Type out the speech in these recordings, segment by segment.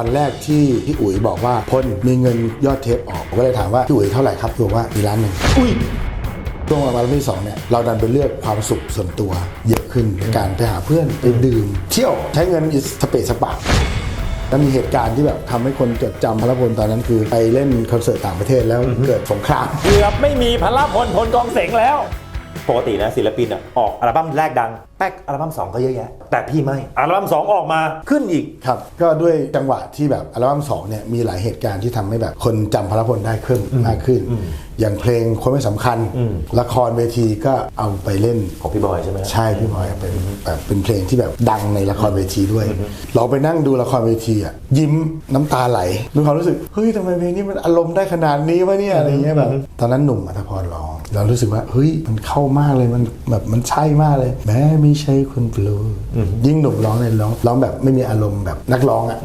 วันแรกที่พี่อุ๋ยบอกว่าพลมีเงินยอดเทปออกผมก็เลยถามว่าพี่อุ๋ยเท่าไหร่ครับพี่บอกว่ามีล้านหนึ่งอุ้ยช่วงวันที่สองเนี่ยเราดันไปเลือกความสุขส่วนตัว เยอะขึ้นในการไปหาเพื่อนไปดื่ม เที่ยวใช้เงินอิสเปซสปะแล้วมีเหตุการณ์ที่แบบทำให้คนจดจำพระพลตอนนั้นคือไปเล่นคอนเสิร์ตต่างประเทศแล้วเกิดสงครามเกือบไม่มีพละพลพลกองเสงแล้ว ปกตินะศิลปินอะออกอัลบั้มแรกดังแป๊กอัลบั้ม2ก็เยอะแยะ แต่พี่ไม่อัลบั้ม2ออกมาขึ้นอีกครับก็ด้วยจังหวะที่แบบอัลบั้มสองเนี่ยมีหลายเหตุการณ์ที่ทำให้แบบคนจำพระพลได้ขึ้นมากขึ้น อย่างเพลงคนไม่สำคัญ ละครเวทีก็เอาไปเล่นของพี่บอยใช่ไหมใช่พี่บอยเป็นแบบเป็นเพลงที่แบบดังในละครเวทีด้วย เราไปนั่งดูละครเวทีอะยิ้มน้ำตาไหลมีความรู้สึกเฮ้ยทำไมเพลงนี้มันอารมณ์ได้ขนาดนี้วะเนี่ยอะไรเงี้ยแบบตอนนั้นหนุ่มอัธพรร้อง เรารู้สึกว่าเฮ้ยมันเข้ามากเลยมันแบบมันใช่มากเลยแม้ไม่ใช่คนโปรดยิ่งหนุ่มร้องเนี่ยร้องร้องแบบไม่มีอารมณ์แบบนักร้องอะ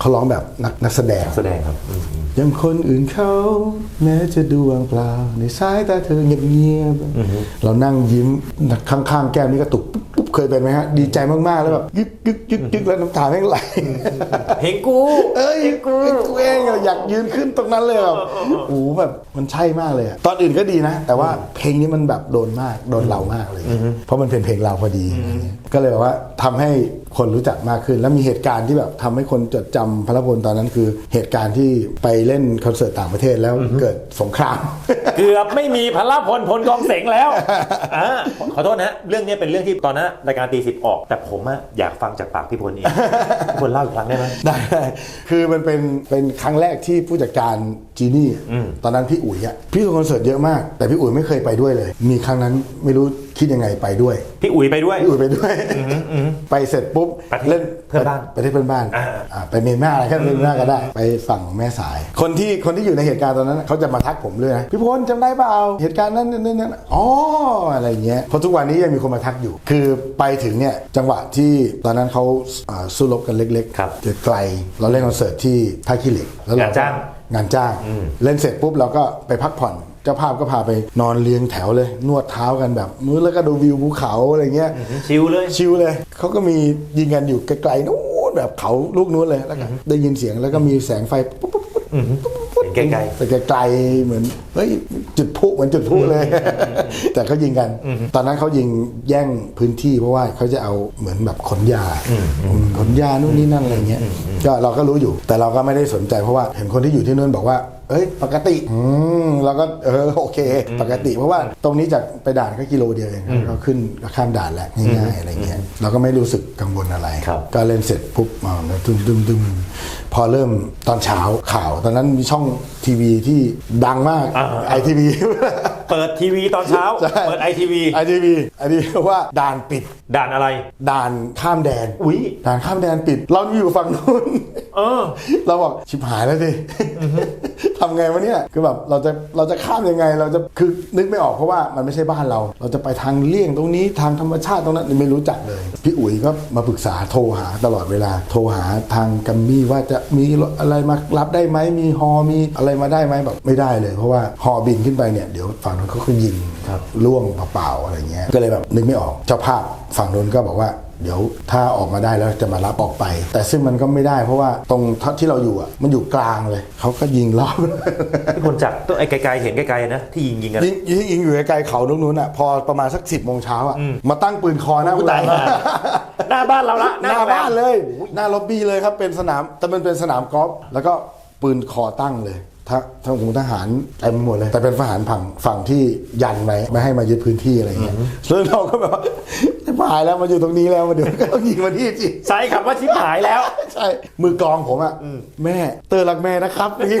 เขาร้องแบบนักนักแสดงแสดงครับอืมยังคนอื่นเขาแม้จะดูว่างเปล่าในสายตาเธอเงียบๆเรานั่งยิ้มข้างๆแก้มนี่ก็ตุกปุ๊บปุ๊บ เคยเป็นไหมฮะดีใจมากๆแล้วแบบยึกยึกยึกยึกแล้วน้ำตาแม่งไหลเพลงกู เอ้ยกูเองอะอยากยืนขึ้นตรงนั้นเลยแบบโอ้โหแบบมันใช่มากเลยอะตอนอื่นก็ดีนะ แต่ว่าเพลงนี้มันแบบโดนมากโดนเรามากเลย เพราะมันเป็นเพลงเราพอดีอะไรเงี้ยก็เลยแบบว่าทำให้ คนรู้จักมากขึ้น แล้วมีเหตุการณ์ที่แบบทำให้คนจดจำพระพลตอนนั้นคือเหตุการณ์ที่ไปเล่นคอนเสิร์ตต่างประเทศแล้วเกิดสงคราม เกือบไม่มีพละพลพลกองเสงแล้วอ่าขอโทษนะเรื่องนี้เป็นเรื่องที่ตอนนั้นรายการตีสิบออก แต่ผมอะอยากฟังจากปากพี่พลเองพี่พลเล่าอีกครั้งได้ไหมได้คือมันเป็นเป็นครั้งแรกที่ผู้จัดการ จีนี่ตอนนั้นพี่อุ๋ยอะพี่ทัวร์คอนเสิร์ตเยอะมาก แต่พี่อุ๋ยไม่เคยไปด้วยเลย มีครั้งนั้นไม่รู้คิดยังไงไปด้วย พี่อุ๋ยไปด้วยพี่อุ๋ยไปด้วย ไปเสร็จปุ๊บประเทศเล่นเพื่อนบ้านประเทศเพื่อนบ้านอ่าอ่าไปเมียนมาอะไรแค่เมียนมาก็ได้ ไปฝั่งแม่สาย คนที่คนที่อยู่ในเหตุการณ์ตอนนั้นเขาจะมาทักผมเลยนะพี่พลจำได้เปล่าเหตุการณ์นั้นนั่นนั่นอ๋ออะไรเงี้ยเพราะทุกวันนี้ยังมีคนมาทักอยู่ คือไปถึงเนี่ยจังหวะที่ตอนนั้นเขาอ่าสู้รบกันเล็กครับเกิดไกลเราเล่นคอนเสิร์ตที่ท่าขี้เหล็กแล้วเรงานจ้าง งานจ้าง เล่นเสร็จปุ๊บเราก็ไปพักผ่อน เจ้าภาพก็พาไปนอนเรียงแถวเลย นวดเท้ากันแบบมื้อแล้วก็ดูวิวภูเขาอะไรเงี้ยชิลเลยชิลเลยเขาก็มียิงกันอยู่ไกลๆนู้นแบบเขาลูกนู้นเลยแล้วก็ได้ยินเสียงแล้วก็มีแสงไฟปุ๊บปุ๊บปุ๊บเห็น ไกลแต่ไกลๆเหมือนเฮ้ยจุดพลุเหมือนจุดพลุเลย แต่เขายิงกัน ตอนนั้นเขายิงแย่งพื้นที่เพราะว่าเขาจะเอาเหมือนแบบขนยาขนยานู่นนี่นั่นอะไรเงี้ยก็เราก็รู้อยู่ แต่เราก็ไม่ได้สนใจเพราะว่าเห็นคนที่อยู่ที่นู่นบอกว่าเอ้ยปกติอืมเราก็เออโอเค ปกติเพราะว่าตรงนี้จากไปด่านก็กิโลเดียวเองเราขึ้นก็ข้ามด่านแหละง่ายๆอะไรเงี้ยเราก็ไม่รู้สึกกังวลอะไรครับก็เล่นเสร็จปุ๊บมาดึมดึมดึม พอเริ่มตอนเช้าข่าว ตอนนั้นมีช่องทีวีที่ดังมากอ่าไอทีวีๆเปิดทีวีตอนเช้าเปิดไอทีวีไอทีวีไอทีวีว่าด่านปิด ด่านอะไร ด่านข้ามแดน อุ๊ย ด่านข้ามแดนปิด เราอยู่ฝั่งนู้น เออ เราบอกชิบหายแล้วสิทำไงวะเนี่ย คือแบบเราจะเราจะข้ามยังไง เราจะคือนึกไม่ออกเพราะว่ามันไม่ใช่บ้านเรา เราจะไปทางเลี่ยงตรงนี้ทางธรรมชาติตรงนั้นไม่รู้จักเลย พี่อุ๋ยก็มาปรึกษาโทรหาตลอดเวลา โทรหาทางกัมมี่ว่าจะมีรถอะไรมารับได้ไหมมีฮอมีอะไรมาได้ไหมแบบไม่ได้เลย เพราะว่าฮอบินขึ้นไปเนี่ยเดี๋ยวฝั่งนู้นเขาก็ยิงครับล่วงเปล่าๆอะไรเงี้ยก็เลยแบบนึกไม่ออกเจ้าภาพฝั่งนู้นก็บอกว่าเดี๋ยวถ้าออกมาได้แล้วจะมารับออกไป แต่ซึ่งมันก็ไม่ได้เพราะว่าตรงที่เราอยู่อะมันอยู่กลางเลย เขาก็ยิงรอบพี่พลจากตัวไอ้ไกลๆเห็นไกลๆนะที่ยิงยิงกันยิงยิงยิงอยู่ไกลๆเขาตรงนู้นอะพอประมาณสักสิบโมงเช้าอะมาตั้งปืนคอหน้ากูโรงแรตายมห่าหน้าบ้านเราละหน้าโรงแรมบ้านเลย หน้าล็อบบี้เลยครับเป็นสนามแต่มันเป็นสนามกอล์ฟแล้วก็ปืนคอตั้งเลย ทะทางของทหารเต็มไปหมดเลย แต่เป็นทหารฝั่งฝั่งที่ยันไว้ไม่ให้มายึดพื้นที่อะไรเงี้ยซึ่งเราก็แบบว่าจะพายแล้วมาอยู่ตรงนี้แล้วมาเดี๋ยวก็ต้องยิงมาที่จิใช้คำว่าชิบหายแล้ว ใช่มือกลองผมอะแม่เตอร์รักแม่นะครับอย่างงี้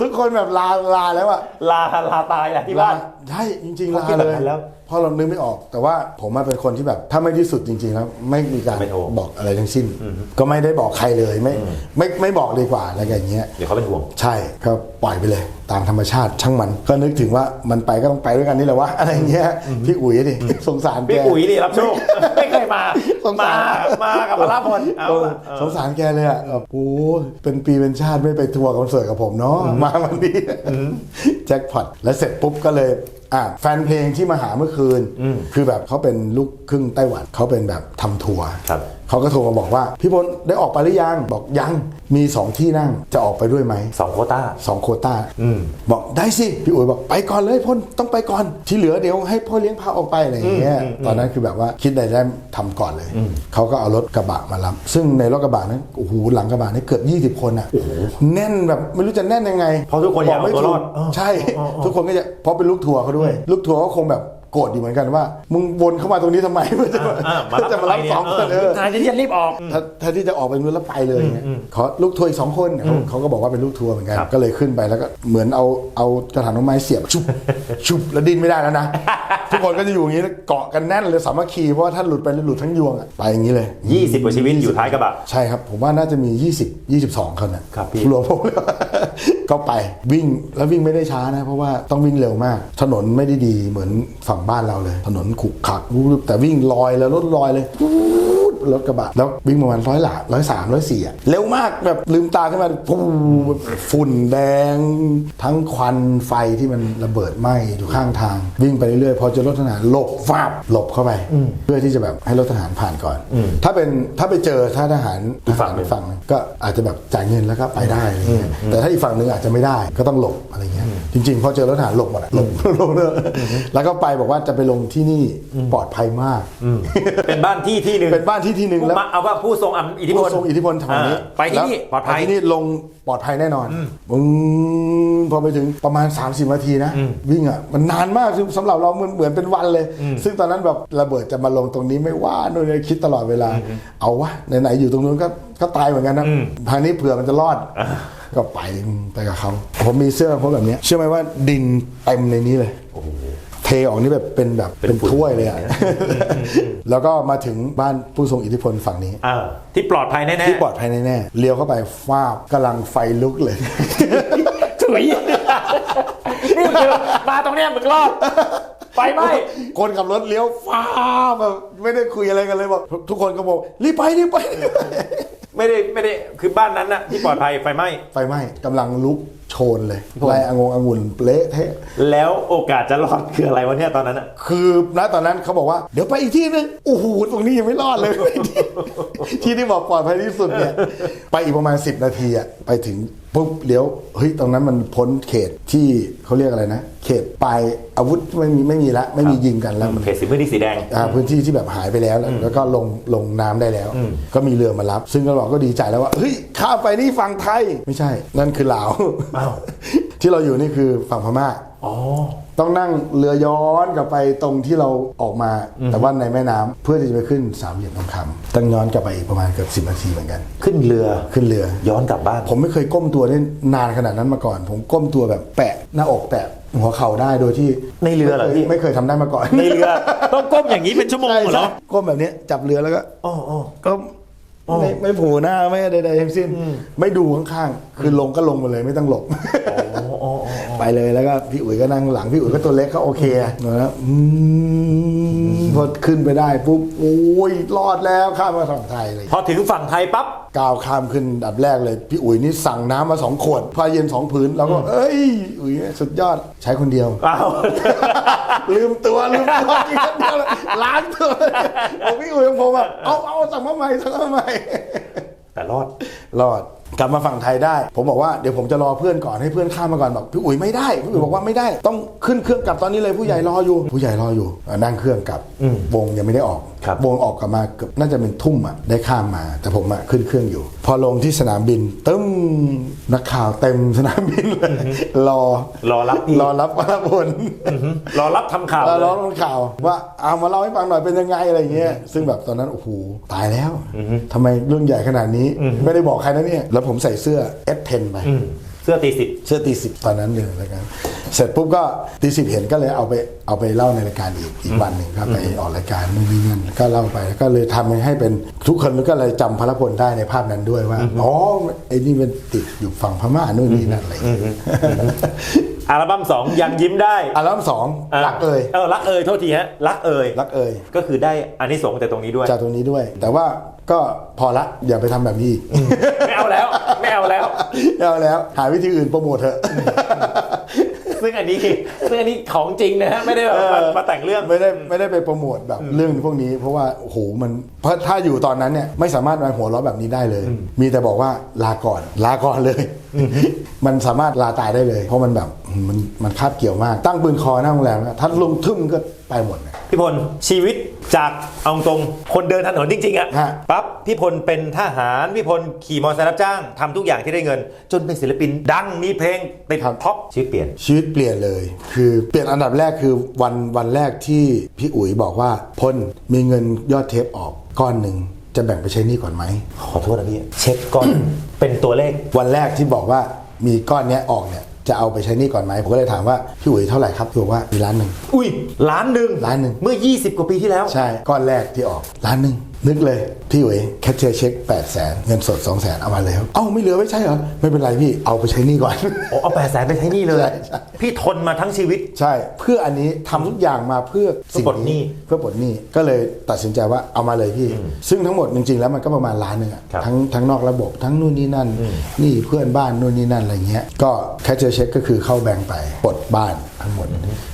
ทุกคนแบบลาลาแล้วอะลาลาตายอะที่บ้านใช่จริงๆเขาลาคิดแบเลบยนั้นแล้ว เพราะเรานึกไม่ออก แต่ว่าผมมาเป็นคนที่แบบถ้าไม่ที่สุดจริงๆแล้วไม่มีการไม่โทร บอกอะไรทั้งสิ้น ก็ไม่ได้บอกใครเลยไม่ไม่ไม่บอกดีกว่าอะไรอย่างเงี้ย เดี๋ยวเขาเป็นห่วง ใช่ก็ปล่อยไปเลย ตามธรรมชาติช่างมัน ก็นึกถึงว่ามันไปก็ต้องไปด้วยกันนี่แหละวะอะไรเงี้ยพี่อุ๋ยดิสงสารแก พี่อุ๋ยดิรับโชค ไม่เคยมาสงสารมามากับพระพลเอาเอออะเออ สงสารแกเลยอะแบบโอ้เป็นปีเป็นชาติไม่ไปทัวร์คอนเสิร์ตกับผมเนาะมาวันนี้แจ็คพอตแล้วเสร็จปุ๊บก็เลย อะแฟนเพลงที่มาหาเมื่อคืน คือแบบเขาเป็นลูกครึ่งไต้หวันเขาเป็นแบบทำทัวร์ครับเขาก็โทรมาบอกว่า พี่พลได้ออกไปหรือยังบอกยัง มีสองที่นั่งจะออกไปด้วยไหมสองโควต้า สองโควต้า อืม บอกได้สิ พี่อุ๋ยบอกไปก่อนเลยพ่นต้องไปก่อน ที่เหลือเดี๋ยวให้พ่อเลี้ยงพาออกไปอะไรอย่างเงี้ยตอนนั้นคือแบบว่าคิดได้ได้ทำก่อนเลย เขาก็เอารถกระบะมารับซึ่งในรถกระบะนั้นโอ้โหหลังกระบะนี่เกือบ 20 คนอะแน่นแบบไม่รู้จะแน่นยังไงเพราะทุกคนอยากบไม่เอาตัวรอดถูเออใช่ ทุกคนก็จะเพราะเป็นลูกทัวร์เขาด้วย ลูกทัวร์ก็คงแบบ โกรธอยู่เหมือนกันว่า มึงวนเข้ามาตรงนี้ทำไมเพื่อจะมาอ่ามารับจะมารับทำไมสองคนเอเอออทางที่จะรีบออกถ้าถ้าที่จะออกไปนู้นแล้วไปเลยเนี่ยเขาลูกทัวร์อีกสองคนเขาเขาก็บอกว่าเป็นลูกทัวร์เหมือนกันครับก็เลยขึ้นไปแล้วก็เหมือนเอาเอากระถางต้นไม้เสียบชุบชุบแล้วดิ้นไม่ได้แล้วนะทุกคนก็จะอยู่อย่างนี้แล้วเกาะกันแน่นเลยสามัคคีเพราะว่าถ้าหลุดไปหลุดทั้งยวงอะไปอย่างนี้เลย 20กว่าชีวิตอยู่ท้ายกระบะใช่ครับ ผมว่าน่าจะมี 20 22คนนะครับพี่รวมผมแล้วก็ไปวิ่งแล้ววิ่งไม่ได้ช้านะ เพราะว่าต้องวิ่งเร็วมาก ถนนไม่ได้ดีเหมือนฝั่งบ้านเราเลย ถนนขรุขระแต่วิ่งลอยแล้วรถลอยเลย รถกระบะแล้ววิ่งประมาณร้อยหลาร้อยสามร้อยสี่อะเร็วมากแบบลืมตาขึ้นมาปูฝุ่นแดง ทั้งควันไฟที่มันระเบิดไหม้อยู่ข้างทาง วิ่งไปเรื่อยๆพอเจอรถทหารหลบฟาบหลบเข้าไป เพื่อที่จะแบบให้รถทหารผ่านก่อน ถ้าเป็นถ้าไปเจอถ้าทหารอีกฝั่งหนึ่งฝั่งหนึ่งก็อาจจะแบบจ่ายเงินแล้วก็ไปได้อะไรเงี้ยแต่ถ้าอีกฝั่งหนึ่งอาจจะไม่ได้ก็ต้องหลบอะไรเงี้ยจริงๆ พอเจอรถทหารหลบหมดอะหลบหลบเลยแล้วก็ไปบอกว่าจะไปลงที่นี่ปลอดภัยมาก เป็นบ้านที่ที่หนึ่งเป็นบ้านที่ที่หนึ่งแล้วมาเอาว่าผู้ทรงอิทธิพผู้ลทรงอิทธิพลทางนี้อ่าไปที่นี่แล้วปลอดภัยไปที่นี่ลงปลอดภัยแน่นอนอืมพอไปถึงประมาณ 30นาทีนะ วิ่งอะมันนานมากสำหรับเราเหมือนเหมือนเป็นวันเลย ซึ่งตอนนั้นแบบระเบิดจะมาลงตรงนี้ไม่ว่าโดยคิดตลอดเวลา เอาวะไหนๆอยู่ตรงนู้นก็ก็ตายเหมือนกันนะทางนี้เผื่อมันจะรอดก็ไปไปกับเขาผมมีเสื้อพวกแบบเนี้ยเชื่อไหมว่าดินเต็มในนี้เลย เทออกนี่แบบเป็นแบบเป็นเป็นฝุ่นถ้วยเลยอะแล้วก็มาถึงบ้านผู้ทรงอิทธิพลฝั่งนี้อ่าที่ปลอดภัยแน่ๆที่ปลอดภัยแน่ๆเลี้ยวเข้าไปฟาบกำลังไฟลุกเลย ถุยนี่คือมาตรงเนี้ยมึงรอดไฟไหม้คนขับรถเลี้ยวฟ้าบแบบไม่ได้คุยอะไรกันเลยบอกทุกคนก็บอกรีบไปรีบไปไม่ได้ไม่ได้คือบ้านนั้นนะที่ปลอดภัยไฟไหม้ไฟไหม้กำลังลุกโชนเลยไล่องงองุ่นเละเทะแล้วโอกาสจะรอดคืออะไรวะเนี่ยตอนนั้นอะคือณตอนนั้นเขาบอกว่าเดี๋ยวไปอีกที่นึงโอ้โหตรงนี้ยังไม่รอดเลย ที่ที่บอกปลอดภัยที่สุดเนี่ยไปอีกประมาณ 10 นาทีอะไปถึงปุ๊บเลี้ยวเฮ้ยตรงนั้นมันพ้นเขตที่เขาเรียกอะไรนะ เขตปลายอาวุธไม่มีไม่มีละไม่มียิงกันแล้วมันเขตสีพื้นที่สีแดงอ่าพื้นที่ที่แบบหายไปแล้ว แล้วแล้วก็ลงลงน้ำได้แล้ว ก็มีเรือมารับ ซึ่งก็เราก็ดีใจแล้วว่าเฮ้ยข้ามไปนี่ฝั่งไทยไม่ใช่ นั่นคือลาวอ้าว ที่เราอยู่นี่คือฝั่งพม่าอ๋อ ต้องนั่งเรือย้อนกลับไปตรงที่เราออกมา แต่ว่าในแม่น้ำเพื่อที่จะไปขึ้นสามเหลี่ยมทองคำต้องย้อนกลับไปอีกประมาณเกือบสิบนาทีเหมือนกัน ขึ้นเรือขึ้นเรือ ย้อนกลับบ้าน ผมไม่เคยก้มตัวได้นานขนาดนั้นมาก่อน ผมก้มตัวแบบแปะหน้าอกแปะหัวเข่าได้โดยที่ในเรือเหรอพี่ ไม่เคยทำได้มาก่อนในเรือ ต้องก้มอย่างนี้เป็นชั่วโมงใช่เหรอ ใช่ก้มแบบนี้จับเรือแล้วก็ อ๋ออ๋อก็ ไม่ไม่โผูหน้าไม่ใดๆทั้งสิ้น ไม่ดูข้างๆ คือลงก็ลงมาเลยไม่ต้องหลบไปเลยแล้วก็พี่อุ๋ยก็นั่งหลังพี่อุ๋ยก็ตัวเล็กก็โอเคอะนะอืมพอขึ้นไปได้ปุ๊บโอ้ยรอดแล้วข้ามมาฝั่งไทยเลยพอถึงฝั่งไทยปั๊บ ก้าวข้ามขึ้นอันดับแรกเลย พี่อุ๋ยนี่สั่งน้ำมาสองขวดผ้าเย็นสองผืนแล้วก็ เอ้ย อุ๋ยสุดยอดใช้คนเดียว อ้าว ลืมตัวลืมตัวอีกคนเดียวเลยล้างตัวบอกพี่อุ๋ยของผมอะเอาเอาสั่งมาใหม่สั่งมาใหม่ แต่รอด รอดกลับมาฝั่งไทยได้ ผมบอกว่าเดี๋ยวผมจะรอเพื่อนก่อนให้เพื่อนข้ามมาก่อนบอกพี่อุ๋ยไม่ได้พี่อุ๋ยบอกว่าไม่ได้ ต้องขึ้นเครื่องกลับตอนนี้เลยผู้ใหญ่รออยู่ ผู้ใหญ่รออยู่อะนั่งเครื่องกลับวงยังไม่ได้ออกครับ วงออกกลับมาเกือบน่าจะเป็นทุ่มอะได้ข้ามมา แต่ผมอะขึ้นเครื่องอยู่ พอลงที่สนามบินตึ้มนักข่าวเต็มสนามบินเลยรอรอรับพี่รอรับพระพลรอรับทำข่าวเราเลยร้องข่าว ว่าเอามาเล่าให้ฟังหน่อยเป็นยังไงอะไรเงี้ยซึ่งแบบตอนนั้นโอ้โหตายแล้วทำไมเรื่องใหญ่ขนาดนี้ ไม่ได้บอกใครนะเนี่ยแล้วผมใส่เสื้อ F10 ไปอืม เสื้อตีสิบเสื้อตีสิบตอนนั้นเลยแล้วกันเสร็จปุ๊บก็ตีสิบเห็นก็เลยเอาไปเอาไปเล่าในรายการอีกอีกวันหนึ่งก็ไปออกรายการนู่นนี่นั่นก็เล่าไปแล้วก็เลยทำให้เป็นทุกคนก็เลยจำพระพลได้ในภาพนั้นด้วยว่าอ๋อไอ้นี่เป็นติดอยู่ฝั่งพม่านู่นนี่นั่นอะไรอย่างเงี้ยอัลบั้มสองยังยิ้มได้อัลบั้มสองรักเอ่ยเออรักเอ่ยโทษทีฮะรักเอ่ยรักเอ่ยก็คือได้อานิสงส์แต่ตรงนี้ด้วยจากตรงนี้ด้วย แต่ว่าก็พอละอย่าไปทำแบบนี้อีกไม่เอาแล้วไม่ เอาแล้วไม่เอาแล้ว หาวิธีอื่นโปรโมทเถอะ ซึ่งอันนี้ซึ่งอันนี้ของจริงนะฮะไม่ได้แบบมามาแต่งเรื่อง ไม่ได้ไม่ได้ไปโปรโมทแบบเรื่องพวกนี้ เพราะว่าโอ้โหมันเพราะถ้าอยู่ตอนนั้นเนี่ยไม่สามารถมาหัวเราะแบบนี้ได้เลย มีแต่บอกว่าลาก่อนลาก่อนเลย มันสามารถลาตายได้เลย เพราะมันแบบมันมันคาบเกี่ยวมาก ตั้งปืนคอหน้าโรงแรมนะถ้าลงทึ่มก็ไปหมดนะ พี่พลชีวิตจากเอาตรงคนเดินถนนจริงๆอะฮะ ปั๊บพี่พลเป็นทหารพี่พลขี่มอเตอร์ไซค์รับจ้างทำทุกอย่างที่ได้เงิน จนเป็นศิลปิน ดังมีเพลงติดท็อปชีวิตเปลี่ยน ชีวิตเปลี่ยนเลย คือเปลี่ยนอันดับแรกคือวันวันแรกที่พี่อุ๋ยบอกว่าพลมีเงินยอดเทปออกก้อนหนึ่งจะแบ่งไปใช้หนี้ก่อนไหม ขอโทษนะพี่เช็คก่อน เป็นตัวเลข วันแรกที่บอกว่ามีก้อนเนี้ยออกเนี่ย จะเอาไปใช้หนี้ก่อนไหมผมก็เลยถามว่าพี่อุ๋ยเท่าไหร่ครับพี่บอกว่ามีล้านหนึ่งอุ้ยล้านหนึ่งล้านหนึ่งเมื่อ 20 กว่าปีที่แล้ว ใช่ก้อนแรกที่ออกล้านหนึ่ง นึกเลยพี่อุ๋ยแคชเชียร์เช็ค8 0 0แสนเงินสด 2 0 0แสนเอามาเลยครับเอ้าไม่เหลือไม่ใช่เหรอ ไม่เป็นไรพี่เอาไปใช้หนี้ก่อน โอ้เอาแปดแสนไปใช้หนี่เลย ใช่ใช่ พี่ทนมาทั้งชีวิต ใช่ เพื่ออันนี้ทำทุกอย่างมาเพื่อสิ่งเพื่อปลดหนี้เพื่อปลดหนี้ก็เลยตัดสินใจว่าเอามาเลยพี่ ซึ่งทั้งหมดจริงๆแล้วมันก็ประมาณล้านหนึ่งอะครับ ทั้งทั้งนอกระบบทั้งนู่นนี่นั่นหนี่เพื่อนบ้านนู่นนี่นั่นอะไรเงี้ยก็แคชเชียร์เช็คก็คือเข้าแบงก์ไปปลดบ้านทั้งหมด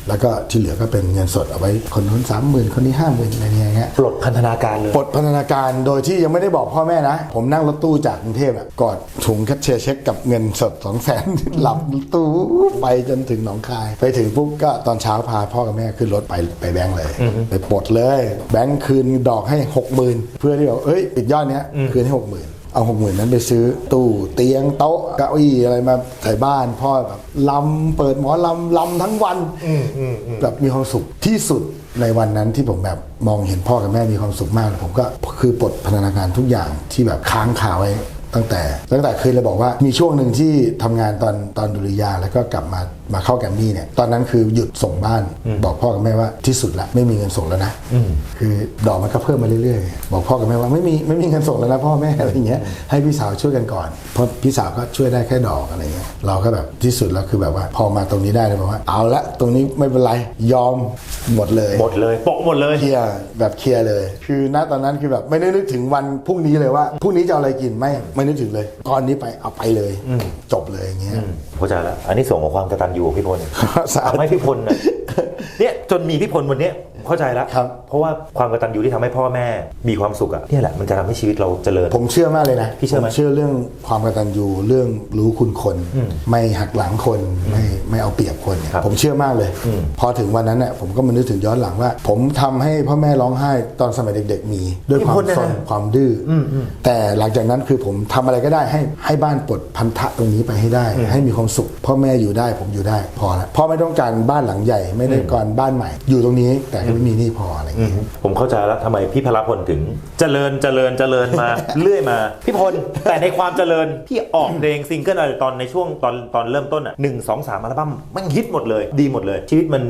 แล้วก็ที่เหลือก็เป็นเงินสดเอาไว้คนนู้นสามหมื่นคนนี้ห้าหมื่นอะไรเงี้ยปลดพันธนาการเลยปลดพันธนาการโดยที่ยังไม่ได้บอกพ่อแม่นะ ผมนั่งรถตู้จากกรุงเทพอะกอดถุงแคชเชียร์เช็คกับเงินสด2 0 0แสนหลับตู้ไปจนถึงหนองคาย ไปถึงปุ๊บก็ตอนเช้าพาพ่อกับแม่ขึ้นรถไปไปแบงก์เลย ไปปลดเลย แบงก์คืนดอกให้6 0,000เพื่อที่แบบเอ้ยปิดยอดเนี้ยคืนให้6 0,000 เอาหกหมื่นนั้นไปซื้อตู้เตียงโต๊ะเก้าอี้อะไรมาใส่บ้านพ่อแบบลำเปิดหมอลำลำทั้งวันแบบมีความสุขที่สุดในวันนั้นที่ผมแบบมองเห็นพ่อกับแม่มีความสุขมาก ผมก็คือปลดพันธนาการทุกอย่างที่แบบค้างคาไว้ตั้งแต่ ตั้งแต่เคยเลยบอกว่ามีช่วงหนึ่งที่ทำงานตอนตอนดุริยางค์แล้วก็กลับมามาเข้าแกรมมี่เนี่ยตอนนั้นคือหยุดส่งบ้านบอกพ่อกับแม่ว่าที่สุดละไม่มีเงินส่งแล้วนะคือดอกมันก็เพิ่มมาเรื่อยๆ บอกพ่อกับแม่ว่าไม่มีไม่มีเงินส่งแล้วนะพ่อแม่อะไรอย่างเงี้ยให้พี่สาวช่วยกันก่อนเพราะพี่สาวก็ช่วยได้แค่ดอกอะไรเงี้ยเราก็แบบที่สุดแล้วคือแบบว่าพอมาตรงนี้ได้เลยบอกว่าเอาละตรงนี้ไม่เป็นไรยอมหมดเลยหมดเลยโปะหมดเลยเคลียร์แบบเคลียร์เลย คือณตอนนั้นคือแบบไม่ได้นึกถึงวันพรุ่งนี้เลยว่าพรุ่งนี้จะเอาอะไรกินไม่ไม่นึกถึงเลยก้อนนี้ไปเอาไปเลยจบเลยอย่างเงี้ยเข้าใจแล้วอันนี้ส่งของความกตัญญูของพี่พลสาธุทำให้พี่พลน่ะ เนี่ยจนมีพี่พลวันเนี้ยเข้าใจแล้วครับ เพราะว่าความกตัญญูที่ทำให้พ่อแม่มีความสุขอะเนี่ยแหละมันจะทำให้ชีวิตเราเจริญ ผมเชื่อมากเลยนะพี่เชื่อไหมผเชื่อเรื่องความกตัญญูเรื่องรู้คุณคน ไม่หักหลังคนไม่ไม่เอาเปรียบคนเนี่ยครับผมเชื่อมากเลย พอถึงวันนั้นเนี่ยผมก็มานึกถึงย้อนหลังว่า ผมทำให้พ่อแม่ร้องไห้ตอนสมัยเด็ก ๆ มี ด้วยความพี่พลเนี่ยสนนะความดื้ออแต่หลังจากนั้นคือผมทำอะไรก็ได้ให้ให้บ้านปลดพันธะตรงนี้ไปให้ได้ ให้มีความสุขพ่อแม่อยู่ได้ผมอยู่ได้พอละพ่อไม่ต้องการบ้านหลังใหญ่ไม่ได้การบ้านใหม่ อยู่ตรงนี้แต่ก็ไม่มีหนี่พออะไรอย่างเงี้ยผมเข้าใจแล้วทำไมพี่พลพลถึง เจริญเจริญเจริญมา เรื่อยมา พี่พลแต่ในความเจริญพี่ออกเพลงซิงเกิลอะไรตอนในช่วงตอนตอนเริ่มต้นอะหนึ่งสองสามอัลบั้มมันฮิตหมดเลย ดีหมดเลย ชีวิตมัน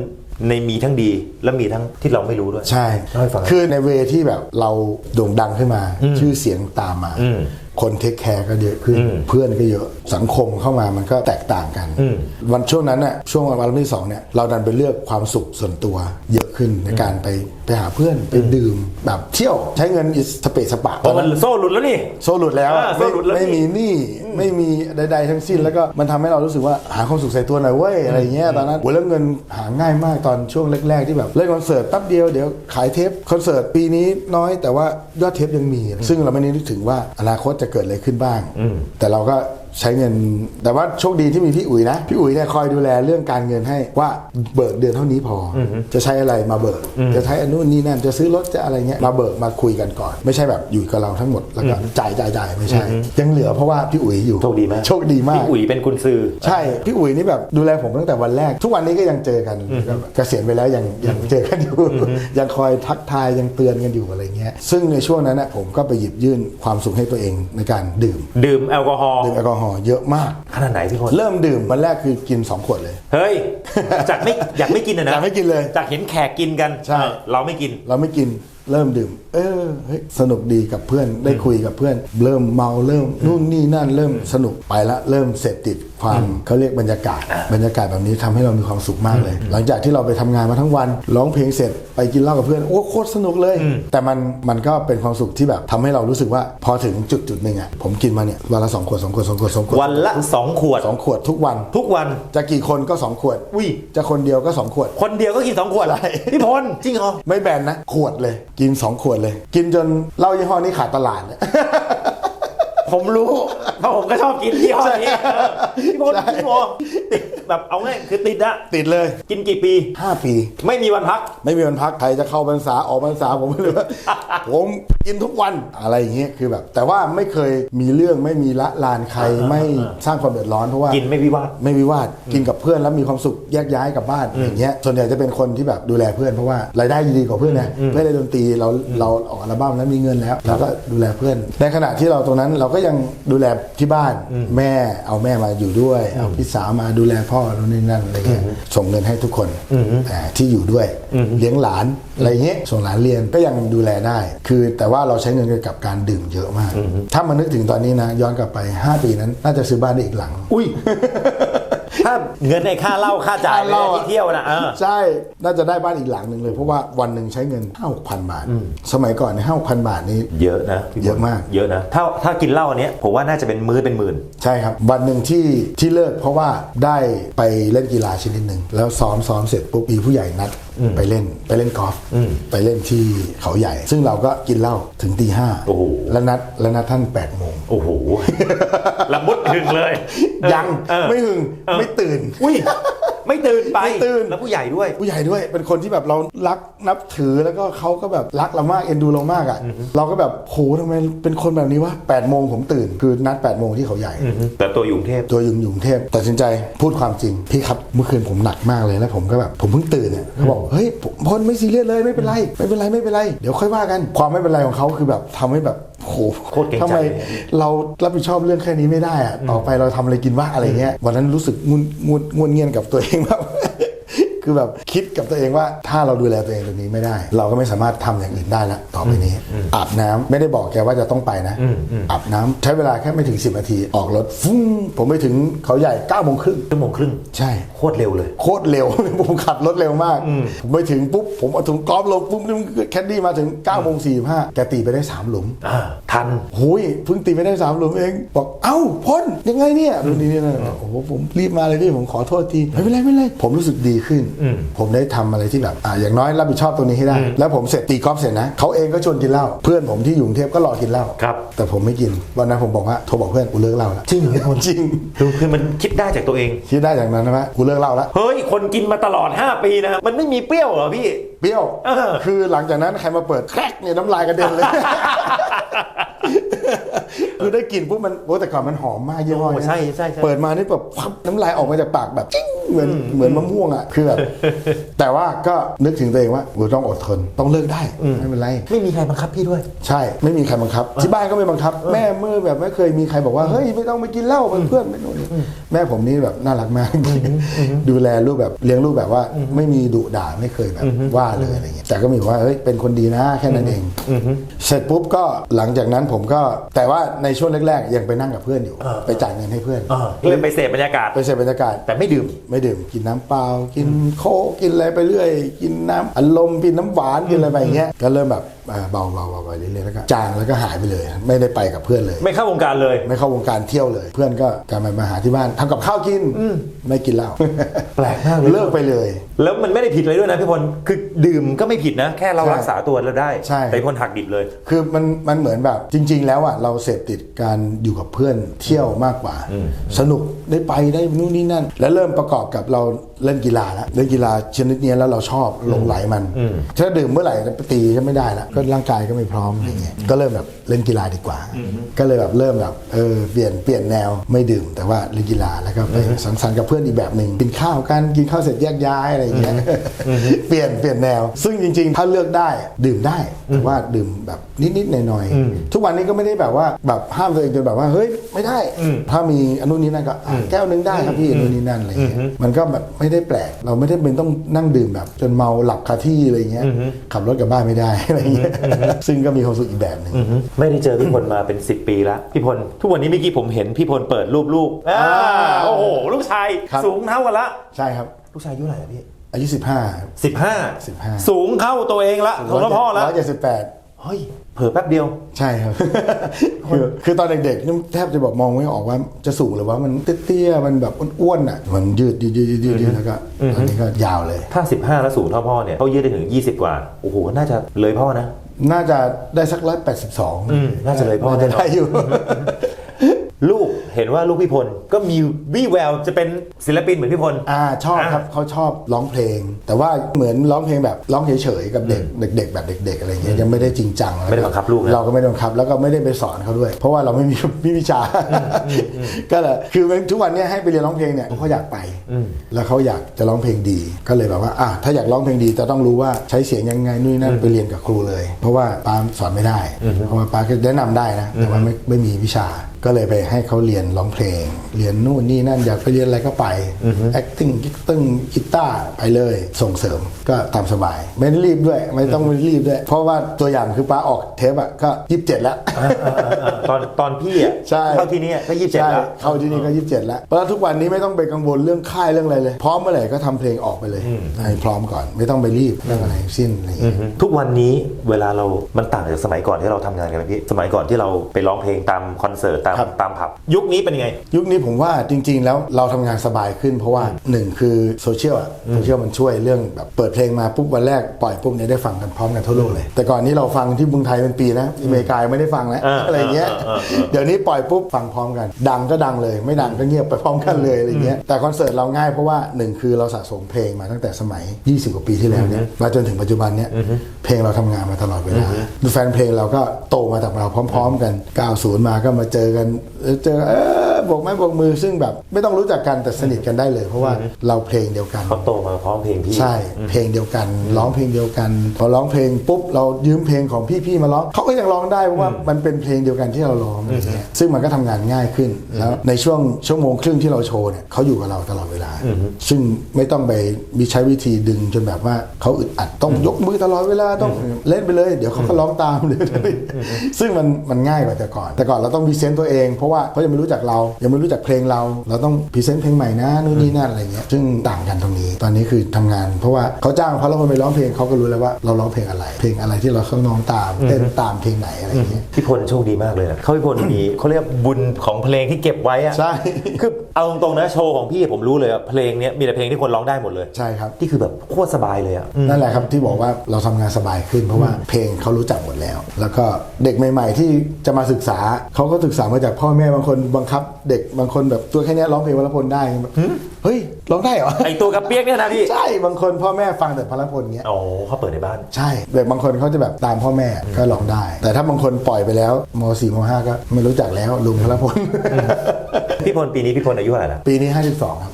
ในมีทั้งดีและมีทั้งที่เราไม่รู้ด้วย ใช่ เล่าให้ฟัง คือในเวที่แบบเราโด่งดังขึ้นมา ชื่อเสียงตามมาอืม คนเทคแคร์ก็เยอะขึ้น เพื่อนก็เยอะสังคมเข้ามามันก็แตกต่างกันอืมวันช่วงนั้นน่ะช่วงวันที่สองเนี่ยเราดันไปเลือกความสุขส่วนตัว เยอะขึ้นในการไปไปหาเพื่อนไปดื่มแบบเที่ยวใช้เงินอิสเปะสปะเพราะมันโซ่หลุดแล้วนี่โซ่หลุดแล้วอ่าโซ่หลุดแล้วไม่นี่มีหนี้ไม่มีใดๆทั้งสิ้นแล้วก็มันทำให้เรารู้สึกว่าหาความสุขใส่ตัวหน่อยเว้ยอะไรเงี้ยตอนนั้นโหแล้วเงินหาง่ายมากตอนช่วงแรกๆที่แบบเล่นคอนเสิร์ตแป๊บเดียวเดี๋ยวขายเทปคอนเสิร์ตปีนี้น้อยแต่ว่ายอดเทปยังมี ซึ่งเราไม่ได้นึกถึงว่าอนาคตจะเกิดอะไรขึ้นบ้าง แต่เราก็ ใช้เงิน แต่ว่าโชคดีที่มีพี่อุ๋ยนะ พี่อุ๋ยเนี่ยคอยดูแลเรื่องการเงินให้ว่าเบิกเดือนเท่านี้พออจะใช้อะไรมาเบิก จะใช้อันนู้นนี่นั่นจะซื้อรถจะอะไรเงี้ยมาเบิกมาคุยกันก่อน ไม่ใช่แบบอยู่กับเราทั้งหมดแล้วก็จ่ายจ่ายจ่ายไม่ใช่ ยังเหลือเพราะว่าพี่อุ๋ยอยู่โชคดีไหมโชคดีมากพี่อุ๋ยเป็นกุญซือใช่พี่อุ๋ยนี่แบบดูแลผมตั้งแต่วันแรก ทุกวันนี้ก็ยังเจอกันก็แบบเกษียณไปแล้วยังยังเจอกันอยู่ยังคอยทักทายยังเตือนกันอยู่อะไรเงี้ยซึ่งในช่วงนั้นนะผมก็ไปหยิบยื่นความสุขให้ตัวเองในการดื่ม ดื่มแอลกอฮอล์ดื่มแอลกอฮอล์เยอะมาก ขนาดไหนพี่พลเริ่มดื่มวันแรกคือกิน 2 ขวดเลย เฮ้ยจากไม่อยากไม่กินอะนะอยากไม่กินเลยจากเห็นแขกกินกันใช่เออเราไม่กิน เราไม่กินเริ่มดื่ม เออเฮ้ยสนุกดีกับเพื่อนได้คุยกับเพื่อน เริ่มเมาเริ่มนู่นนี่นั่นเริ่มสนุกไปละเริ่มเสพติด ความเขาเรียกบรรยากาศ บรรยากาศแบบนี้ทำให้เรามีความสุขมากเลย หลังจากที่เราไปทำงานมาทั้งวันร้องเพลงเสร็จไปกินเหล้ากับเพื่อนโอ้โคตรสนุกเลย แต่มันมันก็เป็นความสุขที่แบบทำให้เรารู้สึกว่าพอถึงจุดจุดหนึ่งอะผมกินมาเนี่ยวันละสองขวดสองขวดสองขวดสองขวดวันละ2ขวดสองขวดทุกวัน ทุกวันจะกี่คนก็สองขวดอุ้ยจะคนเดียวก็สองขวด คนเดียวก็กิน2ขวดใช่พี่พลจริงเหรอไม่แบนนะขวดเลย กิน2ขวดเลย กินจนเหล้ายี่ห้อนี้ขาดตลาดเนี่ย ผมรู้เพราะผมก็ชอบกินยี่ห้อนี้เออพี่พลใช่พี่พลติด แบบเอาง่ายคือติดอะติดเลย กินกี่ปี 5 ปี ไม่มีวันพัก ไม่มีวันพักใครจะเข้าพรรษาออกพรรษาผมไม่รู้ว่า ผมกินทุกวันอะไรอย่างเงี้ยคือแบบ แต่ว่าไม่เคยมีเรื่องไม่มีละลานใครไม่สร้างความเดือดร้อนเพราะว่ากินไม่วิวาท ไม่วิวาทกินกับเพื่อนแล้วมีความสุขแยกย้ายกลับบ้านอย่างเงี้ยส่วนใหญ่จะเป็นคนที่แบบดูแลเพื่อนเพราะว่ารายได้ดีกว่าเพื่อนนะเพื่อนในดนตรีเราเราออกอัลบั้มแล้วมีเงินแล้วเราก็ดูแลเพื่อน ในขณะที่เราตรงนั้นเราก็ยังดูแลที่บ้านแม่เอาแม่มาอยู่ด้วยเอาพี่สาวมาดูแลพ่อนู่นนี่นั่นอะไรเงี้ยส่งเงินให้ทุกคนอ่าที่อยู่ด้วยเลี้ยงหลานอะไรเงี้ยส่งหลานเรียนก็ยังดูแลได้ คือแต่ว่าเราใช้เงินเกี่ยวกับการดื่มเยอะมาก ถ้ามานึกถึงตอนนี้นะย้อนกลับไป 5 ปีนั้น น่าจะซื้อบ้านได้อีกหลัง อุ้ย ถ้าเงินในค่าเหล้าค่าจ่ายไปค่าเหล้า ที่เที่ยวนะเออ ใช่ น่าจะได้บ้านอีกหลังหนึ่งเลย เพราะว่าวันหนึ่งใช้เงินห้าหกพันบาท สมัยก่อนเนี่ยห้าหกพันบาทนี้ เยอะนะพี่พลเยอะมาก เยอะนะ ถ้าถ้ากินเหล้าอันเนี้ยผมว่าน่าจะเป็นมื้อเป็นหมื่น ใช่ครับ วันหนึ่งที่ที่เลิกเพราะว่าได้ไปเล่นกีฬาชนิดหนึ่งแล้วซ้อมซ้อมเสร็จปุ๊บมีผู้ใหญ่นัดไปเล่นไปเล่นกอล์ฟไปเล่นที่เขาใหญ่ ซึ่งเราก็กินเหล้าถึงตีห้าโอ้โหแล้วนัดแล้วนัดท่าน8ปดโมงโอ้โหละมุดหึงเลย ยังเออไม่หึงเออไม่ตื่นอุ้ย ไม่ตื่นไปไม่ตื่น แล้วผู้ใหญ่ด้วย ผู้ใหญ่ด้วยเป็นคนที่แบบเรารักนับถือแล้วก็เขาก็แบบรักเรามากเอ็นดูเรามากอะเราก็แบบโหทำไมเป็นคนแบบนี้วะ8ปดโมงผมตื่น คือนัด8ปดโมงที่เขาใหญ่ แต่ตัวอยู่กรุงเทพตัวยุงอยู่กรุงเทพตัดสินใจพูดความจริงพี่ครับเมื่อคืนผมหนักมากเลยแล้วผมก็แบบผมเพิ่งตื่นเนี่ยเขาบอกเฮ้ยผมพลไม่ซีเรียสเลยไม่เป็นไรไม่เป็นไรไม่เป็นไรเดี๋ยวค่อยว่ากันความไม่เป็นไรของเขาคือแบบทำให้แบบ โหโคตรเกรงใจทำไมเรารับผิดชอบเรื่องแค่นี้ไม่ได้อะต่อไปเราทำอะไรกินว่าอะไรเงี้ยวันนั้นรู้สึกงุนงุนงุนเงียนกับตัวเองแบบ คือแบบคิดกับตัวเองว่าถ้าเราดูแลตัวเองตรงนี้ไม่ได้ เราก็ไม่สามารถทำอย่างอื่นได้ละต่อไปนี้ อาบน้ำไม่ได้บอกแกว่าจะต้องไปนะ อาบน้ำใช้เวลาแค่ไม่ถึง 10นาที ออกรถฟุ้งผมไปถึงเขาใหญ่9ก้าโมงครึ่งชั่วโมงครึ่งใช่โคตรเร็วเลย โคตรเร็วผมขับรถเร็วมากผมไปถึงปุ๊บผมเอาถุงกอล์ฟลงปุ๊บนี่แคดดี้มาถึง9ก้าโมงสี่ห้าแกตีไปได้3หลุมอ่าทันหุยเพิ่งตีไปได้3หลุมเอง บอกเอ้าพ้นยังไงเนี่ยดูนี่นี่นั่นโอ้โหผมรีบมาเลยพี่ผมขอโทษทีไม่เป็นไรไม่เป็นไรผมรู้สึกดีขึ้นผมได้ทำอะไรที่แบบอ่าอย่างน้อยรับผิดชอบตรงนี้ให้ได้ แล้วผมเสร็จตีกอล์ฟเสร็จนะเขาเองก็ชวนกินเหล้าเพื่อนผมที่อยู่กรุงเทพก็รอกินเหล้าครับแต่ผมไม่กินวันนั้นผมบอกว่าโทรบอกเพื่อนกูเลิกเหล้าแล้วจริงเหรอพี่พลจริงคือคือมันคิดได้จากตัวเองคิดได้จากนั้นนะว่ากูเลิกเหล้าแล้วเฮ้ยคนกินมาตลอด 5 ปีนะมันไม่มีเปรี้ยวเหรอพี่เปรี้ยวเออคือหลังจากนั้นใครมาเปิดแครกเนี่ยน้ำลายกระเด็นเลย คือได้กลิ่นปุ๊บมันโอ้แต่ก่อนมันหอมมากยี่ห้อโอ้เนี้ยใช่ใช่ใช่เปิดมานี่แบบพับน้ำลายออกมาจากปากแบบจิ้งเหมือนเหมือนมะม่วงอะคือแบบแต่ว่าก็นึกถึงตัวเองว่ากูต้องอดทนต้องเลิกได้ไม่เป็นไรไม่มีใครบังคับพี่ด้วย ใช่ไม่มีใครบังคับ ที่บ้านก็ไม่บังคับ แม่เมื่อแบบไม่เคยมีใครบอกว่าเฮ้ยไม่ต้องไปกินเหล้าเป็นเพื่อนไม่นู่นนี่ แม่ผมนี่แบบน่ารักมาก ดูแลลูกแบบเลี้ยงลูกแบบว่า ไม่มีดุด่าไม่เคยแบบว่าเลยอะไรเงี้ยแต่ก็มีบอกว่าเฮ้ยเป็นคนดีนะแค่นั้นเองเสร็จปุ๊บก็หลังจากนั้นผมก็แต่ว่าในช่วงแรกๆยังไปนั่งกับเพื่อนอยู่ ไปจ่ายเงินให้เพื่อนอ่าเลยไปเสพบรรยากาศไปเสพบรรยากาศแต่ไม่ดื่มไม่ดื่มกินน้ำเปล่ากินโค้กกินอะไรไปเรื่อย กินน้ำอัดลมกินน้ำหวานกินอะไรไปอย่างเงี้ยก็เริ่มแบบอ่าเบาเบาเบาไปเรื่อยๆแล้วก็จางแล้วก็หายไปเลย ไม่ได้ไปกับเพื่อนเลย ไม่เข้าวงการเลย ไม่เข้าวงการเที่ยวเลย เพื่อนก็กลับมามาหาที่บ้านทำกับข้าวกินไม่กินเหล้าแปลกมากเลยเลิกไปเลย แล้วมันไม่ได้ผิดเลยด้วยนะพี่พลคือดื่มก็ไม่ผิดนะ แค่เราใช่รักษาตัวเราได้ใช่แต่พี่พลหักดิบเลย คือมันมันเหมือนแบบจริง ๆ แล้วอะเราเสพติดการอยู่กับเพื่อนเที่ยวมากกว่า สนุกได้ไปได้นู่นนี่นั่น แล้วเริ่มประกอบกับเราเล่นกีฬาแล้วเล่นกีฬาชนิดเนี้ยแล้วเราชอบหลงไหลมัน ถ้าดื่มเมื่อไหร่ไปตีก็ไม่ได้ละก็ร่างกายก็ไม่พร้อมอะไรเงี้ยก็เริ่มแบบเล่นกีฬาดีกว่า ก็เลยแบบเริ่มแบบเออเปลี่ยนเปลี่ยนแนวไม่ดื่ม แต่ว่าเล่นกีฬาแล้วก็ไปสังสรรค์กับเพื่อนอีกแบบหนึ่งกินข้าวกันกินข้าวเสร็จแยกย้ายอะไรอย่างเงี้ยเปลี่ยนเปลี่ยนแนว ซึ่งจริง ๆ ถ้าเลือกได้ดื่มได้แต่ว่าดื่มแบบนิดๆหน่อยๆทุกวันนี้ก็ไม่ได้แบบว่าแบบห้ามตัวเองจนแบบว่าเฮ้ยไม่ได้ ถ้ามีอนนุนนี้นั่นก็อะแก้วนึงได้ครับพี่อนนุนนี้นั่นอะไรเงี้ยมันก็แบบไม่ได้แปลก เราไม่ได้เป็นต้องนั่งดื่มแบบ จนเมาหลับคาที่อะไรเงี้ยขับรถกลับบ้านไม่ได้อะไรเงี้ยซึ่งก็มีความสุขอีกแบบหนึ่งไม่ได้เจอพี่พลมาเป็น 10 ปีแล้วพี่พลทุกวันนี้เมื่อกี้ผมเห็นพี่พลเปิดรูปลูกอ่าอ่าโอ้โหลูกชายครับ สูงเท่ากันละใช่ครับ ลูกชายอายุเท่าไหร่อะพี่อายุ 15 15 15 สูงเข้าตัวเองละของพ่อละร้อยเจ็ดสิบแปดเฮ้ยเผลอแป๊บเดียว ใช่ครับ คือคือตอนเด็กๆนี่แทบจะบอกมองไม่ออกว่าจะสูงหรือว่ามันเตี้ยๆมันแบบอ้วนๆอะมันยืดยืดยืดยืดยืดแล้วก็ตอนนี้ก็ยาวเลย ถ้า 15 แล้วสูงเท่าพ่อเนี่ยเขายืดได้ถึง 20 กว่า โอ้โห น่าจะเลยพ่อนะน่าจะได้สักร้อยแปดสิบสองอืมน่าจะเลยพ่อจะได้อยู่ ลูกเห็นว่าลูกพี่พลก็มีวี่แววจะเป็นศิลปินเหมือนพี่พล อ่าชอบอ่าครับเขาชอบร้องเพลง แต่ว่าเหมือนร้องเพลงแบบร้องเฉยๆกับเด็กเด็ก ๆ แบบเด็ก ๆ อะไรเงี้ยยังไม่ได้จริงจังไม่ได้บังคับลูกนะเราก็ไม่ได้บังคับ แล้วก็ไม่ได้ไปสอนเขาด้วย เพราะว่าเราไม่มีมีวิชาก็เลยคือทุกวันเนี้ยให้ไปเรียนร้องเพลงเนี่ยเขาอยากไป แล้วเขาอยากจะร้องเพลงดีก็เลยแบบว่าอะถ้าอยากร้องเพลงดีจะต้องรู้ว่าใช้เสียงยังไงนู่นนนั่นไปเรียนกับครูเลย เพราะว่าปาสอนไม่ได้เพราะว่าปาก็แนะนำได้นะแต่ว่าไม่ไม่มีวิชาก็เลยไปให้เขาเรียนร้องเพลง เรียนนู่นนี่นั่นอยากไปเรียนอะไรก็ไป acting กิตึ้งกีตาร์ไปเลยส่งเสริมก็ตามสบาย ไม่ได้รีบด้วย ไม่ต้องรีบด้วย เพราะว่าตัวอย่างคือป้าออกเทปอะก็ยี่สิบเจ็ดแล้วตอนตอนพี่อะใช่เข้าที่นี่ก็ยี่สิบเจ็ดใช่แล้วเข้าที่นี่ก็ยี่สิบเจ็ดแล้วเพราะฉะนั้นทุกวันนี้ไม่ต้องไปกังวลเรื่องค่ายเรื่องอะไรเลยพร้อมเมื่อไหร่ก็ทำเพลงออกไปเลยให้พร้อมก่อนไม่ต้องไปรีบเรื่องอะไรทั้งสิ้นอะไรอย่างเงี้ยทุกวันนี้เวลาเรา มันต่างจากสมัยก่อนที่เราทำงานกันไหมพี่สมัยก่อนที่เราไปร้องเพลงตามคอนเสิร์ตตามครับตามผับยุคนี้เป็นยังไง ยุคนี้ผมว่าจริง ๆ แล้วเราทำงานสบายขึ้นเพราะว่าหนึ่งคือโซเชียลอะโซเชียลมันช่วยเรื่องแบบเปิดเพลงมาปุ๊บวันแรกปล่อยปุ๊บเนี่ยได้ฟังกันพร้อมกันทั่วโลกเลย แต่ก่อนนี้เราฟังที่เมืองไทยเป็นปีนะอเมริกายังไม่ได้ฟังแล้วอ่าอะไรเงี้ยอ่าอ่าอ่า เดี๋ยวนี้ปล่อยปุ๊บฟังพร้อมกัน ดังก็ดังเลย ไม่ดังก็เงียบไปพร้อมกันเลยอะไรเงี้ยแต่คอนเสิร์ตเราง่ายเพราะว่าหนึ่งคือเราสะสมเพลงมาตั้งแต่สมัย 20 กว่าปีที่แล้วเนี่ยมาจนถึงปัจจุบันเนี่ยเพลงเราทำงานมาตลอดเวลาแฟนเพลงเราก็โตมาจากเราพร้อม ๆ กัน 90 มาก็มาเจอกันเออเจอเออ โบกไม้โบกมือซึ่งแบบไม่ต้องรู้จักกันแต่สนิทกันได้เลย เพราะว่าเราเพลงเดียวกันเขาโตมาพร้อมเพลงพี่ใช่เพลงเดียวกัน ร้องเพลงเดียวกัน พอร้องเพลงปุ๊บเรายืมเพลงของพี่ๆมาร้องเขาก็ยังร้องได้เพราะว่ามันเป็นเพลงเดียวกันที่เราร้องอะไรเงี้ยซึ่งมันก็ทำงานง่ายขึ้น แล้วในช่วงชั่วโมงครึ่งที่เราโชว์เนี่ยเขาอยู่กับเราตลอดเวลา ซึ่งไม่ต้องไปมีใช้วิธีดึงจนแบบว่าเขาอึดอัดต้องยกมือตลอดเวลาต้องเล่นไปเลย เดี๋ยวเขาก็ร้องตามเลยซึ่งมันมันง่ายกว่าแต่ก่อน แต่ก่อนเราต้องพรีเซนต์ตัวเอง เพราะว่าเขายังไม่รู้จักเรายังไม่รู้จักเพลงเรา เราต้องพรีเซนต์เพลงใหม่นะนู่นนี่นั่นอะไรเงี้ยซึ่งต่างกันตรงนี้ ตอนนี้คือทำงาน เพราะว่าเขาจ้างพอเราคนไปร้องเพลงเขาก็รู้แล้วว่าเราร้องเพลงอะไร เพลงอะไรที่เราต้องน้องตามเต้นตามเพลงไหนอะไรเงี้ยพี่พลโชคดีมากเลยนะเขาพี่พลมีเขาเรียกบุญของเพลงที่เก็บไว้อะใช่คือเอาตรงๆนะโชว์ของพี่ผมรู้เลยว่าเพลงเนี้ยมีแต่เพลงที่คนร้องได้หมดเลยใช่ครับที่คือแบบโคตรสบายเลยอะนั่นแหละครับที่บอกว่าเราทำงานสบายขึ้นเพราะว่าเพลงเขารู้จักหมดแล้ว แล้วก็เด็กใหม่ ๆ ที่จะมาศึกษาเขาก็ศึกษามาจากพ่อแม่บางคนบังคับเด็กบางคนแบบตัวแค่เนี้ยร้องเพลงวรพลได้แบบเฮ้ยร้องได้เหรอไอตัวกระเปียกเนี่ยนะพี่ใช่บางคนพ่อแม่ฟังแต่พรพลเงี้ยอ๋อเขาเปิดในบ้าน ใช่เด็กบางคนเขาจะแบบตามพ่อแม่ก็ร้องได้ แต่ถ้าบางคนปล่อยไปแล้วม .4 ม .5 ก็ไม่รู้จักแล้วลุงพรพล พี่พลปีนี้พี่พลอายุเท่าไหร่ละปีนี้ 52 ครับ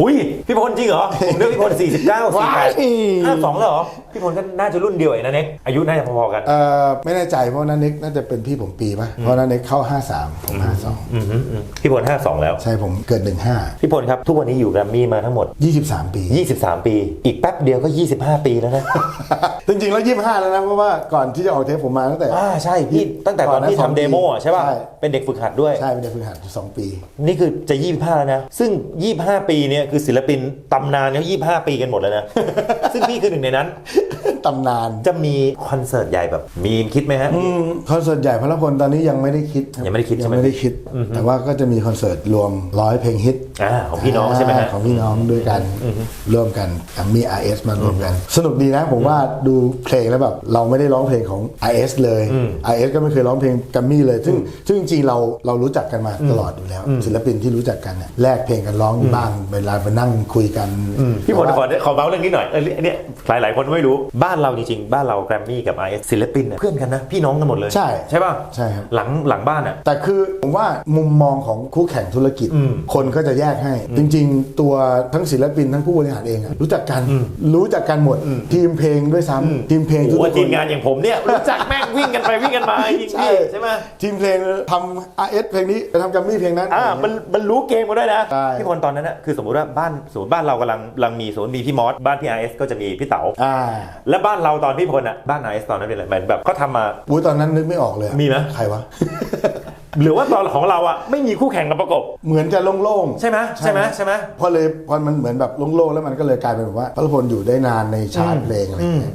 อุ้ยพี่พลจริงเหรอ ผมนึกพี่พล49 ว้าย 48 52แล้วเหรอ พี่พลก็น่าจะรุ่นเดียวเองนะเน็กอายุน่าจะพอๆกัน เอ่อไม่แน่ใจเพราะนันเน็กน่าจะเป็นพี่ผมปีป่ะเพราะนันเน็กเข้า 53 ผม52อืมอืมอืมพี่พล52 แล้วใช่ผมเกิด พี่พลครับ ทุกวันนี้อยู่แกรมมี่มาทั้งหมด 15 23 ปี 23 ปี อีกแป๊บเดียวก็ 25 ปีแล้วนะ จริงๆ แล้ว 25 แล้วนะ เพราะว่าก่อนที่จะออกเทปผมมาตั้งแต่ อ่าใช่พี่ตั้งแต่ตอนที่ก่อนหน้าทำเดโมอะใช่ป่ะ ใช่ เป็นเด็กฝึกหัดด้วย ใช่เป็นเด็กฝึกหัดอยู่2ปีนี่คือจะ 25 แล้วนะ ซึ่ง 25 ปีเนี่ยคือศิลปินตำนานเขา25 ปีกันหมดแล้วนะ ซึ่งพี่คือหนึ่งในนั้น ตำนาน จะมีคอนเสิร์ตใหญ่แบบมีคิดไหมฮะ อืมคอนเสิร์ตใหญ่พระพลตอนนี้ยังไม่ได้คิดรับยังไม่ได้คิดใช่ยังไหม ไม่ได้คิด แต่ว่าก็จะมีคอนเสิร์ตรวมร้อยเพลงฮิตอ่าของพี่น้องใช่ไหมฮะาของพี่น้องด้วยกันร่วมกันมี RS มารวมกัน สนุกดีนะผมว่าดูเพลงแล้วแบบเราไม่ได้ร้องเพลงของ RS เลย RS ก็ไม่เคยร้องเพลงกัมมี่เลย ซึ่งซึ่งจริงๆเราเรารู้จักกันมาตลอดอยู่แล้วศิลปินที่รู้จักกันเนี่ยแลกเพลงกันร้องอยู่บ้างเวลาไปนั่งคุยกันพี่พลแต่ขอว่าขอเมาส์เรื่องนี้หน่อยเอออันเนี้ยหลายหลายๆคนไม่รู้บ้านเราจริงๆ บ้านเราแกรมมี่กับ i อศิลปินเนี่ยเพื่อนกันนะพี่น้องกันหมดเลย ใช่ใช่ป่ะใช่ครับหลังหลังบ้านอะแต่คือผมว่ามุมมองของคู่แข่งธุรกิจ คนก็จะแยกให้ จริง ๆ ตัวทั้งศิลปินทั้งผู้บริหารเองอะรู้จักกันรู้จักกันหมดทีมเพลงด้วยซ้ำทีมเพลงโอ้ทุกโหๆคทีมนงานอย่างผมเนี่ยรู้จักแม่งวิ่งกันไปวิ่งกันมาจริงๆใช่พี่ใช่ไหมทีมเพลงทำ RS เพลงนี้ไปทำกัมมี่เพลงนั้นอ่ามันมันรู้เกมกันด้วยนะใช่พี่พลตอนนั้นนะคือสมมติว่าบ้านสมมติบ้านเรากำลังกำลังมีสมมติมีพี่มอสบ้านพี่ไอเอสก็จะมีพี่เต๋าอ่าและบ้านเราตอนพี่พลอะบ้านไอเอสตอนนั้นเป็นอะไรเหมือนแบบเขาทำมา อุ้ยตอนนั้นนึกไม่ออกเลยอะมีไหม ใครวะ หรือว่าตอนของเราอะไม่มีคู่แข่งมาประกบ เหมือนจะโล่งๆ ใช่ไหมใช่ไหมใช่ไหมพอเลยพอมันเหมือนแบบโล่งๆแล้วมันก็เลยกลายเป็นแบบว่าพระพลอยู่ได้นานในชาร์ตเพลงอะไรอย่างเงี้ย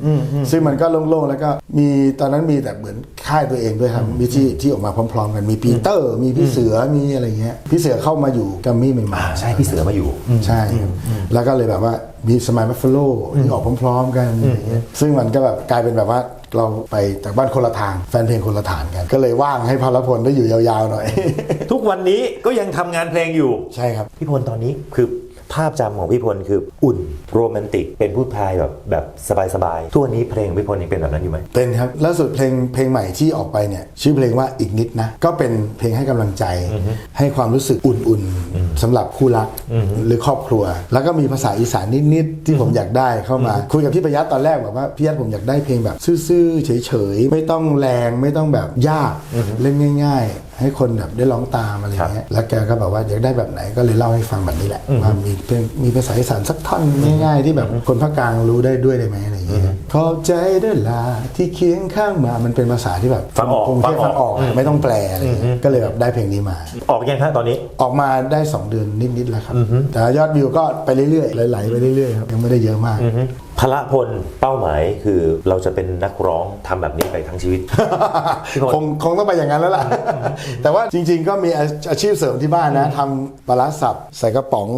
ซึ่งมันก็โล่งๆแล้วก็มีตอนนั้นมีแต่เหมือนค่ายตัวเองด้วยครับมีที่ที่ออกมาพร้อมๆ กันมีปีเตอร์ มีพี่เสือมีอะไรเงี้ยพี่เสือเข้ามาอยู่กัมมี่ใหม่อ่าใช่พี่เสือมาอยู่ๆใช่ครับแล้วก็เลยแบบว่ามีสมัยบัฟฟาโลที่ออกพร้อม ๆ กันอะไรเงี้ยซึ่งมันก็แบบกลายเป็นแบบว่า เราไปจากบ้านคนละทาง แฟนเพลงคนละฐานกัน ก็เลยว่างให้พลพลได้อยู่ยาวๆหน่อย ทุกวันนี้ก็ยังทำงานเพลงอยู่ ใช่ครับ พี่พลตอนนี้คือ ภาพจำของพี่พลคืออุ่นโรแมนติก เป็นผู้ชายแบบแบบสบายๆทุกวันนี้เพลงพี่พลยังเป็นแบบนั้นอยู่ไหมเป็นครับล่าสุดเพลงเพลงใหม่ที่ออกไปเนี่ยชื่อเพลงว่าอีกนิดนะก็เป็นเพลงให้กำลังใจ ให้ความรู้สึกอุ่นๆสำหรับคู่รักหรือครอบครัว แล้วก็มีภาษาอีสานนิดๆที่ผมอยากได้เข้ามา คุยกับพี่ประยัดตอนแรกแบบว่าพี่ยัดผมอยากได้เพลงแบบซื่อๆเฉยๆไม่ต้องแรงไม่ต้องแบบยากเล่นง่าย ๆ ให้คนแบบได้ร้องตามอะไรอย่างเงี้ยแล้วแกก็แบบว่าอยากได้แบบไหนก็เลยเล่าให้ฟังแบบนี้แหละว่ามีเพลงมีภาษาอีสานสักท่อนง่ายๆ ที่แบบคนภาคกลางรู้ได้ด้วยได้ไหมอะไรอย่างเงี้ยขอบใจด้วยล่ะที่เคียงข้างมามันเป็นภาษาที่แบบฟังออกคงฟัแค่งออกฟังออกไม่ต้องแปลอะไรอย่างเงี้ยก็เลยแบบได้เพลงนี้มา ออกยังฮะตอนนี้ออกมาได้ 2 เดือนนิดๆแล้วครับแต่ยอดวิวก็ไปเรื่อยๆไหลๆไปเรื่อยๆครับยังไม่ได้เยอะมาก พละพลเป้าหมายคือเราจะเป็นนักร้องทำแบบนี้ไปทั้งชีวิตพี่พลคงคงต้องไปอย่างนั้นแล้วล่ะ แต่ว่าจริง ๆ ก็มีอาอาชีพเสริมที่บ้านนะทำปลาร้าสับใส่กระป๋อง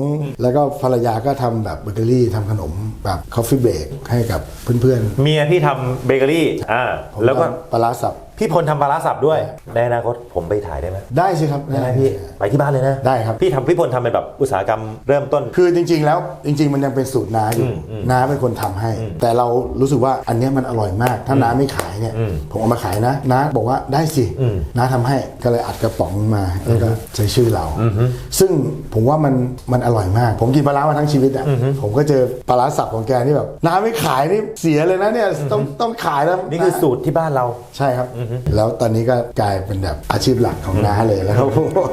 แล้วก็ภรรยาก็ทำแบบเบเกอรี่ทำขนมแบบคอฟฟี่เบรกให้กับเพื่อนเมียพี่ทำเบเกอรี่อ่าๆผมแล้วก็ทำปลาร้าสับ พี่พลทำปลาร้าสับด้วย ในอนาคตผมไปถ่ายได้ไหมได้สิครับได้ไหมพี่ไปที่บ้านเลยนะได้ครับ พี่ทำพี่พลทำเป็นแบบอุตสาหกรรมเริ่มต้น คือจริง ๆ แล้วจริง ๆ มันยังเป็นสูตรน้าอยู่น้าเป็นคนทำให้ แต่เรารู้สึกว่าอันเนี้ยมันอร่อยมาก ถ้าน้าไม่ขายเนี่ยผมเอามาขายนะน้าบอกว่าได้สิน้าทำให้ก็เลยอัดกระป๋องมาแล้วก็ใช้ชื่อเรา ซึ่งผมว่ามันมันอร่อยมาก ผมกินปลาร้ามาทั้งชีวิตอะผมก็เจอปลาร้าสับของแกนี่แบบน้าไม่ขายนี่เสียเลยนะเนี่ยต้องต้องขายแล้วนี่คือสูตรที่บ้านเราใช่ครับแล้วตอนนี้ก็กลายเป็นแบบอาชีพหลักของน้าเลยแล้วครับผม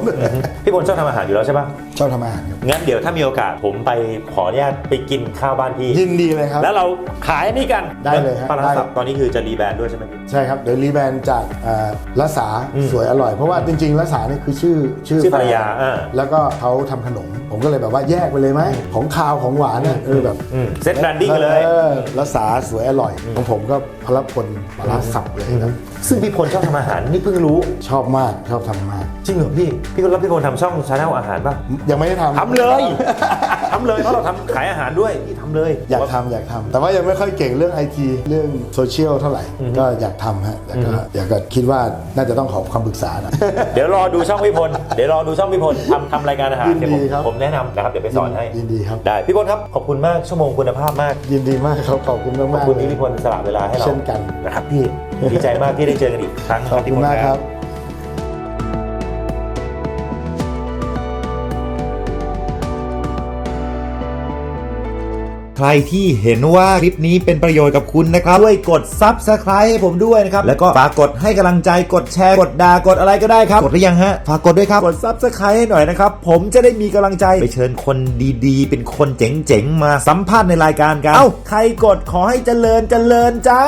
พี่พลชอบทำอาหารอยู่แล้วใช่ปะชอบทำอาหารครับงั้นเดี๋ยวถ้ามีโอกาสผมไปขออนุญาตไปกินข้าวบ้านพี่ ยินดีเลยครับ แล้วเราขายอันนี่กันได้เลยฮะปลาร้าได้สับตอนนี้คือจะรีแบรนด์ด้วยใช่ไหมพี่ใช่ครับเดี๋ยวรีแบรนด์จากเอ่อละสาสวยอร่อย เพราะว่าจริงๆละสานี่คือชื่อชื่อชื่อภรรยาแฟนอ่าแล้วก็เขาทำขนม ผมก็เลยแบบว่าแยกไปเลยไหมของคาวของหวานเนี่ยเออแบบอืมเซ็ตแบรนดิ้งกันเลยออละสาสวยอร่อยของผมก็พลพลปลาร้าสับเลยครับ ซึ่งพี่พลชอบทำอาหารนี่เพิ่งรู้ ชอบมากชอบทำมาก จริงเหรอพี่ พี่พลรับพี่พลทำช่องชาแนลอาหารป่ะยังไม่ได้ทำทำเลย ทำเลยเพราะเราทำขายอาหารด้วยพี่ทำเลยอยากทำอยากทำแต่ว่ายังไม่ค่อยเก่งเรื่องไอทีเรื่องโซเชียลเท่าไหร่ก็อยากทำฮะแต่ก็อยากก็คิดว่าน่าจะต้องขอความปรึกษานะ เดี๋ยวรอดูช่องพี่พลเดี๋ยวรอดูช่องพี่พลทำทำรายการอาหารยินดีเดี๋ยวผมครับ ผมแนะนำนะครับเดี๋ยวไปสอนให้ยินดีครับ ได้พี่พลครับขอบคุณมากชั่วโมงคุณภาพมากยินดีมากครับขอบคุณมากขอบมากคุณที่พี่พลสละเวลาให้เราเช่นกัน นะครับพี่ ดีใจมากที่ได้เจอกันอีกครั้งขอบคุณมากครับใครที่เห็นว่าคลิปนี้เป็นประโยชน์กับคุณนะครับช่วยกด Subscribe ให้ผมด้วยนะครับ แล้วก็ฝากกดให้กำลังใจกดแชร์ กดด่ากดอะไรก็ได้ครับ กดหรือยังฮะ ฝากกดด้วยครับ กด Subscribe ให้หน่อยนะครับ ผมจะได้มีกำลังใจไปเชิญคนดีๆ เป็นคนเจ๋งๆ มาสัมภาษณ์ในรายการกัน เอ้า ใครกดขอให้เจริญเจริญจ้า